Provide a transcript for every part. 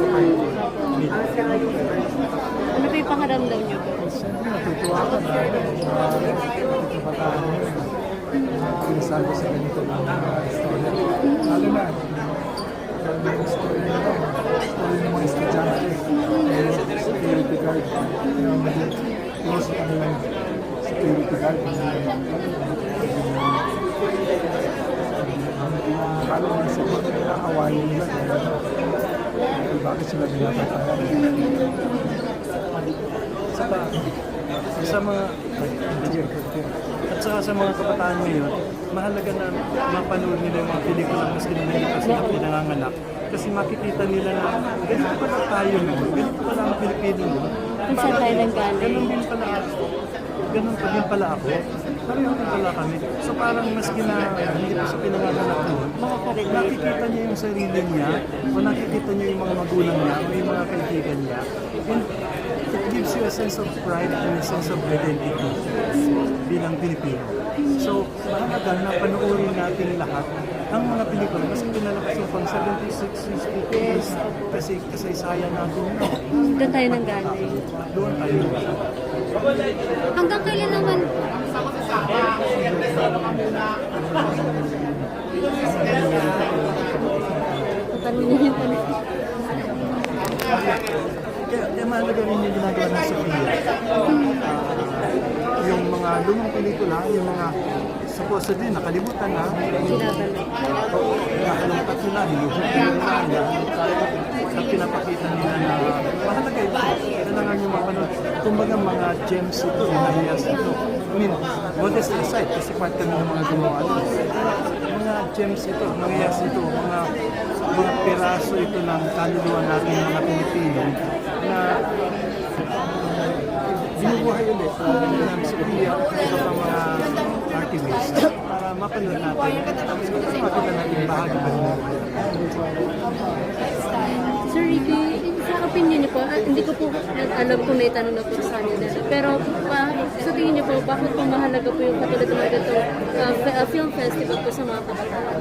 ko kay Mila. Ano po yung pakaramdam niyo po? Natutuwa ka na kabataan mo pinasabi sa ganito ng mga istorya. Lalo na, yung mga story nila, story ng mga estudyante, yung security guard, yung yung sa kanilang security guard, Lalo na sa mga nakakawain nila. Dahil bakit sila binabatayan? Saka, sa mga at saka sa mga kabataan ngayon, mahalaga na mapanood nila yung mga pelikula maski na hindi pa sila pinanganganak. Kasi makikita nila na ganito pala tayo noon, ganito pala ang Pilipino noon. Kung saan tayo nanggaling. Ganun din pala ako. Ganun pa din pala ako. Pareho din pala kami. So parang maski na hindi siya pinanganganak noon, Makaka-relate. nakikita niya yung sarili niya o nakikita niya yung mga magulang niya o yung mga kaibigan niya and it gives you a sense of pride and a sense of identity bilang Pilipino. So, mahalaga na panoorin natin lahat ang mga pelikula kasi pinalabas yung pang 70s, 60s, 50s kasi kasaysayan natin yun. Doon tayo nanggaling. Doon tayo. Hanggang kailan naman? Yung tanong. Kaya, mahalaga rin yung ginagawa ng Sophia. Ah, yung mga lumang pelikula, yung mga supposedly nakalimutan na, Sinabalik. nakalungkat nila, hinuhuli nila, at pinapakita nila na mahalaga ito. Kailangan nyo mapanood. Kumbaga mga gems ito, mga hiyas ito. I mean, modest aside, kasi part kami ng mga gumawa nito. Mga gems ito, mga hiyas ito, mga mga piraso ito ng kaluluwa natin mga Pilipino na binubuhay ulit ng Sophia at pang mga artists para mapanood natin at makita natin bahagi ba nila. Sir Ricky, opinion niyo po, ah, hindi ko po alam kung may tanong na po sa amin na pero pa, sa tingin niyo po, bakit po mahalaga po yung katulad ng mga ganito ah, fe- ah, film festival po sa mga kabataan?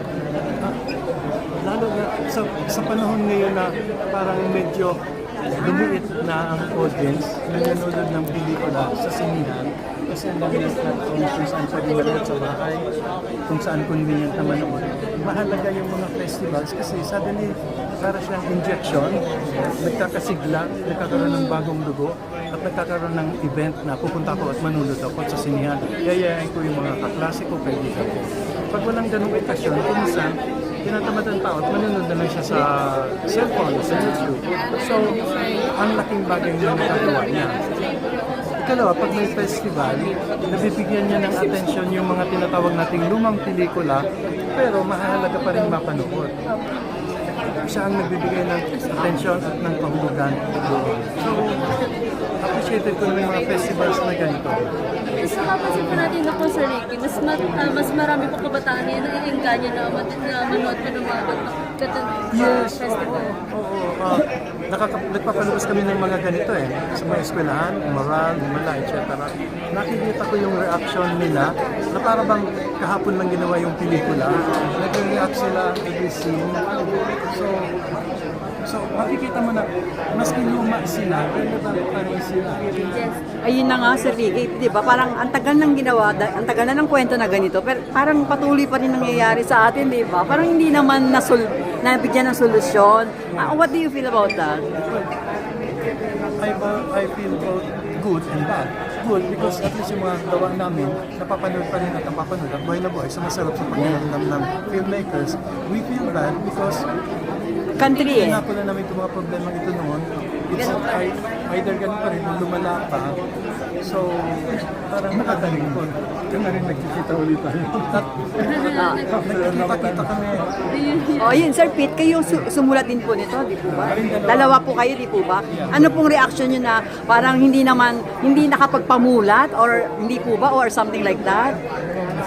Lalo na sa, sa panahon ngayon na parang medyo lumiit na ang audience na nanonood ng pelikula sa sinihan kasi ang dami ng platform kung saan pwede manood sa bahay, kung saan convenient na manood. Mahalaga yung mga festivals kasi suddenly para siyang injection, nagkakasigla, nagkakaroon ng bagong dugo, at nagkakaroon ng event na pupunta ko at manunod ako sa sinihan. Yayayain ko yung mga kaklase ko, kaibigan ko. Pag walang ganung okasyon, kumisan, tinatamad ang tao at manunod na lang siya sa cellphone, sa YouTube. So, ang laking bagay na nagagawa niya. Ikalawa, pag may festival, nabibigyan niya ng atensyon yung mga tinatawag nating lumang pelikula, pero mahalaga pa rin mapanood. Siya ang nagbibigay ng atensyon at ng kahulugan doon. So, appreciated ko yung mga festivals na ganito. Mas napapansin po natin na po, Sir Ricky, mas, ma- ah, mas marami po kabataan na iingganyo na, mat- na manood po ng mga ganito uh, Yes, oo. festival. oo. Uh, nakaka- nagpapalabas kami ng mga ganito eh. Sa mga eskwelahan, moral, himala, etc. Nakikita ko yung reaction nila na para bang kahapon lang ginawa yung pelikula. Nag-react sila every scene. So, so makikita mo na maski luma sila, relevant pa rin sila. Yes. Ayun na nga, Sir Ricky, di ba? Parang ang tagal nang ginawa, ang tagal na ng kwento na ganito, pero parang patuloy pa rin nangyayari sa atin, di ba? Parang hindi naman nasul nabigyan ng solusyon. Ah, what do you feel about that? I, I feel both good and bad. Good because at least yung mga gawa namin, napapanood pa rin at napapanood at buhay na buhay. So masarap sa pakiramdam ng filmmakers. We feel bad because Country eh. Pinapala namin itong mga problema ito noon. It's I, either ganun pa rin, lumala pa. So, parang nakatalikod. Kaya na rin nagkikita ulit tayo. At nagkikita-kita kami. Oh, yun, Sir Pete, kayo su- sumulat din po nito, di po ba? Dalawa po kayo, di po ba? Ano pong reaction nyo na parang hindi naman, hindi nakapagpamulat or hindi po ba or something like that?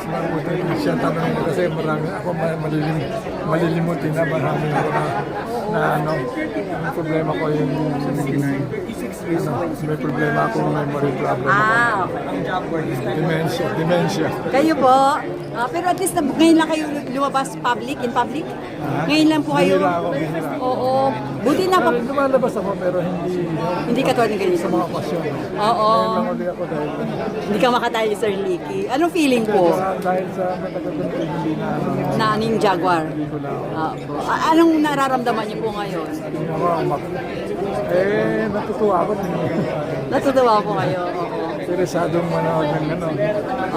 Mas mabuti siya tanong kasi marami ako ma- malilim, malilimutin na marami ako na na ano, ang problema ko yung ano, may problema akong memory problem. Ah, okay. Dementia, dementia. Kayo po, ah, pero at least na, ngayon lang kayo lumabas public, in public? Ngayon lang po kayo. Ako. Oo. Buti na pa, Pero lumalabas ako pero hindi hindi ka tulad ng sa ganito. mga okasyon. Oo. Ngayon lang ako dahil Hindi ka makatali, Sir Licky. Anong feeling po dahil sa matagal ko na hindi na ano, na aning Jaguar? hindi ko na ako. Ah, po. A- anong nararamdaman niyo po ngayon? Ako umak. Eh, natutuwa ako. Natutuwa po kayo. Oo. Interesadong manood ng ano.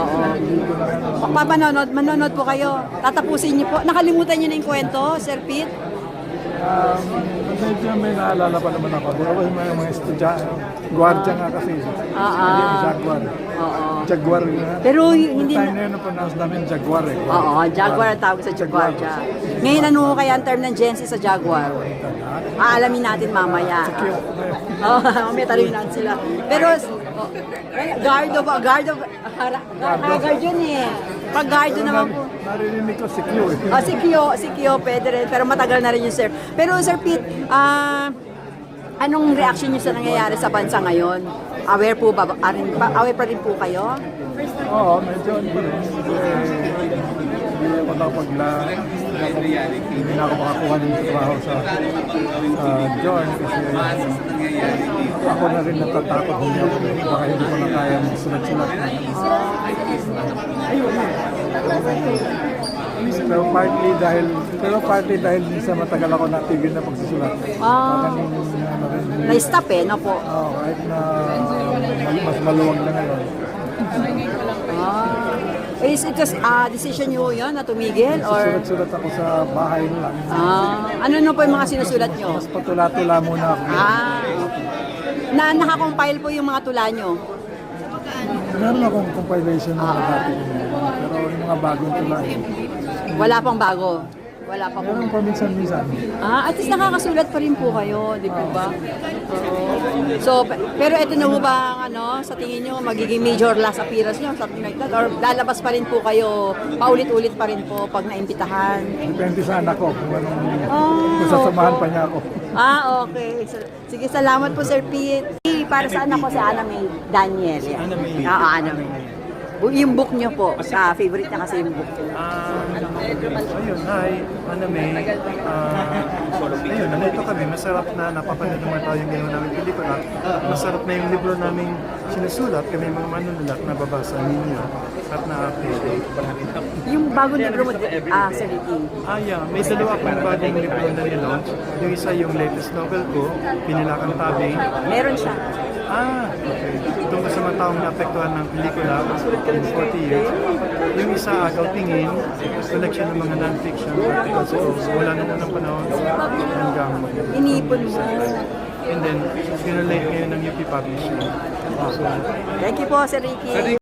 Oo. Hindi ko na ano. Papanonood, manonood po kayo. Tatapusin niyo po. Nakalimutan niyo na yung kwento, Sir Pete? Um, medyo may naalala pa naman ako. Ako yung mga, mga estudyante. Guardia nga kasi. Ah, Hindi ah. Jaguar. Oo. Jaguar nga. Pero hindi Time na... na yun, pronounce namin Jaguar eh. Oo, Jaguar ang tawag sa Jaguar. Ngayon, ano kaya ang term ng Gen Z sa Jaguar? Aalamin natin mamaya. Oo, mamaya tanongin natin sila. Pero, oh, guard of, guard of, hara- guard yun eh. Pag guard naman po. Narinig ko si Q eh. Ah, si Kyo, si Kyo, pwede rin. Pero matagal na rin yun, sir. Pero, Sir Pete, ah, anong reaction niyo sa nangyayari sa bansa ngayon? Aware po ba? Arin, pa, aware pa rin po kayo? Oo, medyo hindi Hindi ako nakapagla. Hindi na ako makakuha ng trabaho sa uh, John kasi ako na rin natatakot hindi ako baka hindi ko na kaya magsulat-sulat. Pero partly dahil pero partly dahil din sa matagal ako natigil na pagsusulat. Ah. Ano Na-stop eh, no po? Oo, kahit na mas maluwag na ngayon. Ah. Is it just ah, decision niyo yun na tumigil? Or, Sulat-sulat ako sa bahay lang. ah, ano na po yung mga sinusulat niyo? Mas patula-tula muna ako. Ah, na nakakompile po yung mga tula niyo. Meron akong compilation na dati. Pero yung mga bagong tula. Wala pang bago. Wala pa po. Meron pa minsan-minsan. Ah, at least nakakasulat pa rin po kayo, di ba ba? Oo. So, pe- pero ito na po ba, ang ano, sa tingin nyo, magiging major last appearance nyo, something like that? Or lalabas pa rin po kayo, paulit-ulit pa rin po pag naimbitahan? Depende sa anak ko kung anong Oh, kung sasamahan pa niya ako. Ah, okay. So, sige, salamat po, Sir Pete. Para saan ako si Ana May Daniel? Ana May. Oo, Ana May. Yung book niyo po, sa favorite niya kasi yung book. Ah, ayun, hi, Ana May. Ah, ayun, nandito kami. Masarap na napapanood naman tayo yung ginawa namin pelikula. Masarap na yung libro namin sinusulat. Kami mga manunulat na babasa ninyo at na-update. Yung bagong libro mo, ah, Ricky. Ah, yeah. May dalawa akong bagong libro na nilaunch. Yung isa yung latest novel ko, Pinilakang Tabing. Meron siya. Ah, okay. Tungkol sa mga taong naapektuhan ng pelikula in 40 years. Yung isa, Agaw Tingin, collection ng mga non-fiction articles ko. Wala na unang panahon hanggang Inipon mo. And then, pinalate ngayon ng UP Publishing. So, Thank you po, Sir Ricky.